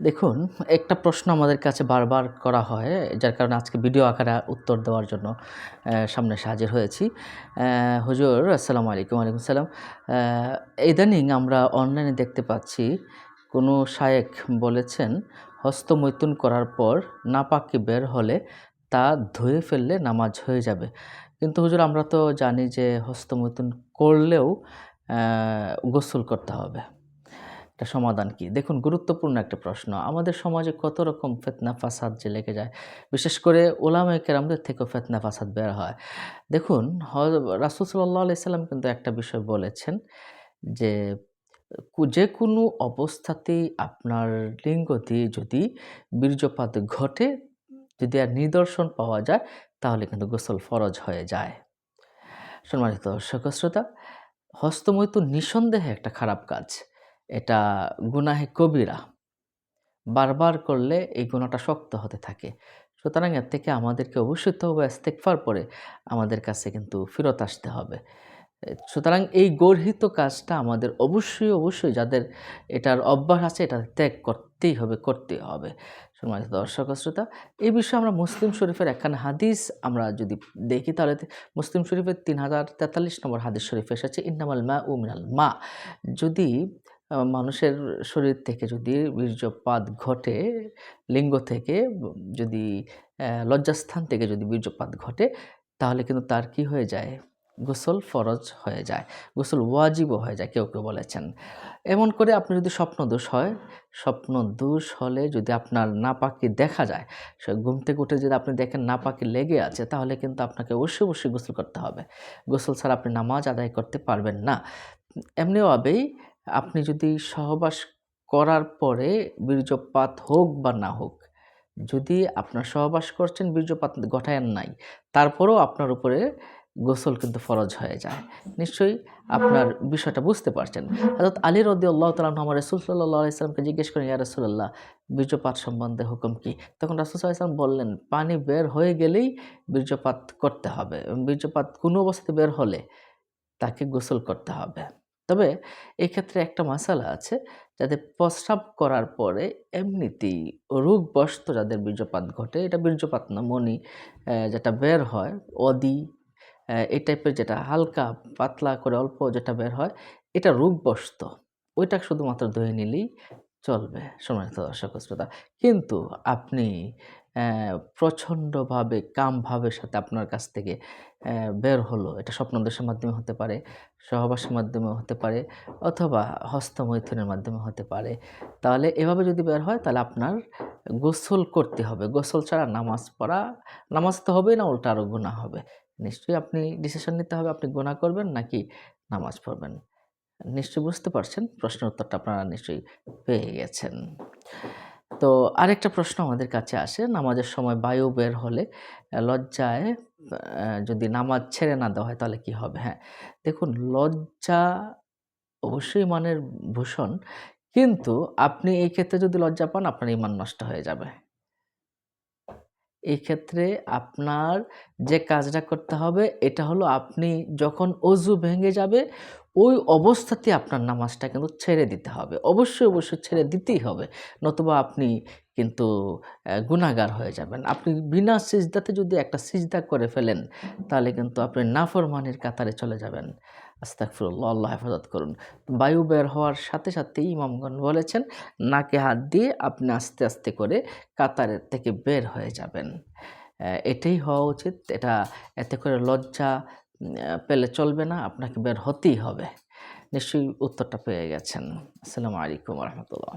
দেখুন, একটা প্রশ্ন আমাদের কাছে বারবার করা হয়, যার কারণে আজকে ভিডিও আকারে উত্তর দেওয়ার জন্য সামনে হাজির হয়েছি। হুজুর, আসসালামু আলাইকুম আলাইকুম সালাম। ইদানিং আমরা অনলাইনে দেখতে পাচ্ছি, কোনো শায়েক বলেছেন হস্তমৈথুন করার পর নাপাকি বের হলে তা ধুয়ে ফেললে নামাজ হয়ে যাবে। কিন্তু হুজুর, আমরা তো জানি যে হস্তমৈথুন করলেও গোসল করতে হবে। এটা সমাধান কি? দেখুন, গুরুত্বপূর্ণ একটা প্রশ্ন। আমাদের সমাজে কত রকম ফেতনা, ফাসাদ যে লেগে যায়। বিশেষ করে ওলামায় কেরামদের থেকেও ফেতনা, ফাসাদ বের হয়। দেখুন রাসুল সাল্লাহ আলাইসাল্লাম কিন্তু একটা বিষয় বলেছেন যে যে কোনো অবস্থাতেই আপনার লিঙ্গ দিয়ে যদি বীর্যপাত ঘটে, যদি আর নিদর্শন পাওয়া যায়, তাহলে কিন্তু গোসল ফরজ হয়ে যায়। সম্মানিত দর্শক শ্রোতা নিঃসন্দেহে একটা খারাপ কাজ। এটা গুনাহে কবিরা। বারবার করলে এই গুণাটা শক্ত হতে থাকে। সুতরাং এর থেকে আমাদেরকে অবশ্যই তো ইস্তেকফার পরে আমাদের কাছে কিন্তু ফেরত আসতে হবে। সুতরাং এই গর্হিত কাজটা আমাদের অবশ্যই অবশ্যই যাদের এটার অভ্যাস আছে, এটা ত্যাগ করতেই হবে করতেই হবে। সম্মানিত দর্শক শ্রোতা, এই বিষয়ে আমরা মুসলিম শরীফের একখানা হাদিস আমরা যদি দেখি, তাহলে মুসলিম শরীফের তিন হাজার তেতাল্লিশ নম্বর হাদিস শরীফ এসেছে, ইন্নামাল মা ও মিনাল মা। যদি মানুষের শরীর থেকে যদি বীর্যপাত ঘটে, লিঙ্গ থেকে, যদি লজ্জাস্থান থেকে যদি বীর্যপাত ঘটে, তাহলে কিন্তু তার কি হয়ে যায়? গোসল ফরজ হয়ে যায়, গোসল ওয়াজিবও হয়ে যায়, কেউ কেউ বলেছেন। এমন করে আপনি যদি স্বপ্ন দোষ হয়, স্বপ্ন দোষ হলে যদি আপনার নাপাকি দেখা যায়, সে ঘুম থেকে উঠে যদি আপনি দেখেন নাপাকি লেগে আছে, তাহলে কিন্তু আপনাকে অবশ্যই অবশ্যই গোসল করতে হবে। গোসল ছাড়া আপনি নামাজ আদায় করতে পারবেন না। এমনিভাবেই আপনি যদি সহবাস করার পরে বীর্যপাত হোক বা না হোক, যদি আপনার সহবাস করছেন, বীর্যপাত ঘটায়েন নাই, তারপরেও আপনার উপরে গোসল কিন্তু ফরজ হয়ে যায়। নিশ্চয়ই আপনার বিষয়টা বুঝতে পারছেন। হজরত আলী রদি আল্লাহ তালাম আমার রসুল সাল্লাহ ইসলামকে জিজ্ঞেস করেন, ইয়া রসুল্লাহ বীর্যপাত সম্বন্ধে হুকুম কি? তখন রাসুল ইসলাম বললেন, পানি বের হয়ে গেলেই বীর্যপাত করতে হবে এবং বীর্যপাত কোনো অবস্থাতে বের হলে তাকে গোসল করতে হবে। তবে এই ক্ষেত্রে একটা মশালা আছে যাতে প্রস্রাব করার পরে এমনিতেই রোগবশত যাদের বীর্যপাত ঘটে, এটা বীর্যপাত না, মনি যেটা বের হয়, অদি এই টাইপের যেটা হালকা পাতলা করে অল্প যেটা বের হয়, এটা রোগবশত ওইটা শুধুমাত্র ধুয়ে নিলেই চলবে, সম্মানিত দর্শক শ্রোতা। কিন্তু আপনি প্রচণ্ডভাবে কামভাবের সাথে আপনার কাছ থেকে বের হলো। এটা স্বপ্নদোষের মাধ্যমে হতে পারে, সহবাসের মাধ্যমে হতে পারে, অথবা হস্তমৈথুনের মাধ্যমে হতে পারে। তাহলে এভাবে যদি বের হয়, তাহলে আপনার গোসল করতে হবে। গোসল ছাড়া নামাজ পড়া, নামাজ তো হবে না, উল্টা আরও গুণা হবে। নিশ্চয়ই আপনি ডিসিশন নিতে হবে, আপনি গুণা করবেন নাকি নামাজ পড়বেন? নিশ্চয়ই বুঝতে পারছেন, প্রশ্নের উত্তরটা আপনারা নিশ্চয়ই পেয়ে গেছেন। তো আরেকটা প্রশ্ন আমাদের কাছে আসে, নামাজের সময় বায়ু বের হলে লজ্জায় যদি নামাজ ছেড়ে না দেওয়া হয় তাহলে কি হবে? হ্যাঁ দেখুন লজ্জা অবশ্যই ইমানের ভূষণ, কিন্তু আপনি এই ক্ষেত্রে যদি লজ্জা পান, আপনার ইমান নষ্ট হয়ে যাবে। এই ক্ষেত্রে আপনার যে কাজটা করতে হবে, এটা হলো আপনি যখন অজু ভেঙে যাবে ওই অবস্থাতে আপনার নামাজটা কিন্তু ছেড়ে দিতে হবে। অবশ্যই অবশ্যই ছেড়ে দিতেই হবে, নতুবা আপনি কিন্তু গুনাহগার হয়ে যাবেন। আপনি বিনা সিজদাতে যদি একটা সিজদা করে ফেলেন, তাহলে কিন্তু আপনি নাফরমানির কাতারে চলে যাবেন। আস্তাকফিরুল্লাহ আল্লাহ হেফাজত করুন। বায়ু বের হওয়ার সাথে সাথেই ইমামগণ বলেছেন, নাকে হাত দিয়ে আপনি আস্তে আস্তে করে কাতারের থেকে বের হয়ে যাবেন। এটাই হওয়া উচিত। এটা, এতে করে লজ্জা পেলে চলবে না আপনাকে বের হতেই হবে। নিশ্চয়ই উত্তরটা পেয়ে গেছেন। আসসালামু আলাইকুম রহমতুল্লাহ।